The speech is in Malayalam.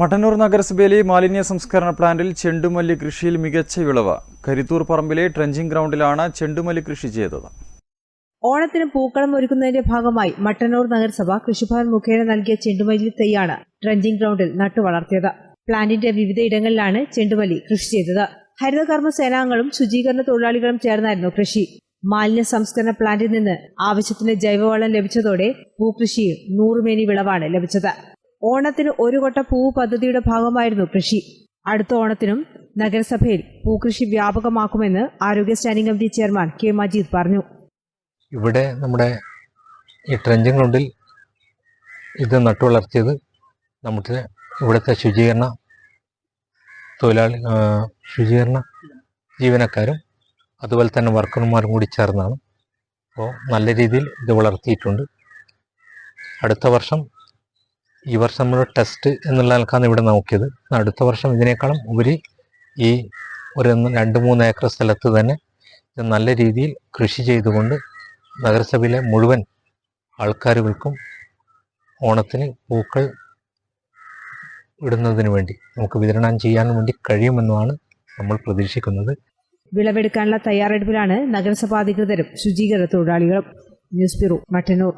മട്ടന്നൂർ നഗരസഭയിലെ മാലിന്യ സംസ്കരണ പ്ലാന്റിൽ ചെണ്ടുമല്ലി കൃഷിയിൽ മികച്ച വിളവ്. കരിത്തൂർ പറമ്പിലെ ട്രെഞ്ചിങ് ഗ്രൗണ്ടിലാണ് ചെണ്ടുമല്ലി കൃഷി ചെയ്തത്. ഓണത്തിന് പൂക്കളം ഒരുക്കുന്നതിന്റെ ഭാഗമായി മട്ടന്നൂർ നഗരസഭ കൃഷിഭവൻ മുഖേന നൽകിയ ചെണ്ടുമല്ലി തൈയാണ് ട്രെഞ്ചിങ് ഗ്രൗണ്ടിൽ നട്ടുവളർത്തിയത് പ്ലാന്റിന്റെ വിവിധ ഇടങ്ങളിലാണ് ചെണ്ടുമല്ലി കൃഷി ചെയ്തത്. ഹരിതകർമ്മ സേനാംഗങ്ങളും ശുചീകരണ തൊഴിലാളികളും ചേർന്നായിരുന്നു കൃഷി. മാലിന്യ സംസ്കരണ പ്ലാന്റിൽ നിന്ന് ആവശ്യത്തിന് ജൈവവളം ലഭിച്ചതോടെ പൂക്കൃഷിയിൽ നൂറുമേനി വിളവാണ് ലഭിച്ചത്. ഓണത്തിന് ഒരു കൊട്ട പൂവ് പദ്ധതിയുടെ ഭാഗമായിരുന്നു കൃഷി. അടുത്ത ഓണത്തിനും നഗരസഭയിൽ പൂക്കൃഷി വ്യാപകമാക്കുമെന്ന് ആരോഗ്യ standing committee chairman K Majeed പറഞ്ഞു. ഇവിടെ നമ്മുടെ ഈ ട്രെഞ്ചിങ് ഗ്രൗണ്ടിൽ ഇത് നട്ടുവളർത്തിയത് നമുക്ക് ഇവിടുത്തെ ശുചീകരണ തൊഴിലാളി ശുചീകരണ ജീവനക്കാരും അതുപോലെ തന്നെ വർക്കർമാരും കൂടി ചേർന്നാണ്. അപ്പോൾ നല്ല രീതിയിൽ ഇത് വളർത്തിയിട്ടുണ്ട്. അടുത്ത വർഷം ഈ വർഷം നമ്മൾ ടെസ്റ്റ് എന്നുള്ള നിലക്കാണ് ഇവിടെ നോക്കിയത്. അടുത്ത വർഷം ഇതിനേക്കാളും ഉപരി ഈ ഒരു രണ്ട് മൂന്ന് ഏക്കർ സ്ഥലത്ത് തന്നെ നല്ല രീതിയിൽ കൃഷി ചെയ്തുകൊണ്ട് നഗരസഭയിലെ മുഴുവൻ ആൾക്കാരുകൾക്കും ഓണത്തിന് പൂക്കൾ ഇടുന്നതിന് വേണ്ടി നമുക്ക് വിതരണം ചെയ്യാൻ വേണ്ടി കഴിയുമെന്നുമാണ് നമ്മൾ പ്രതീക്ഷിക്കുന്നത്. വിളവെടുക്കാനുള്ള തയ്യാറെടുപ്പിലാണ് നഗരസഭാ അധികൃതരും ശുചീകരണ തൊഴിലാളികളും. News bureau Mattannur.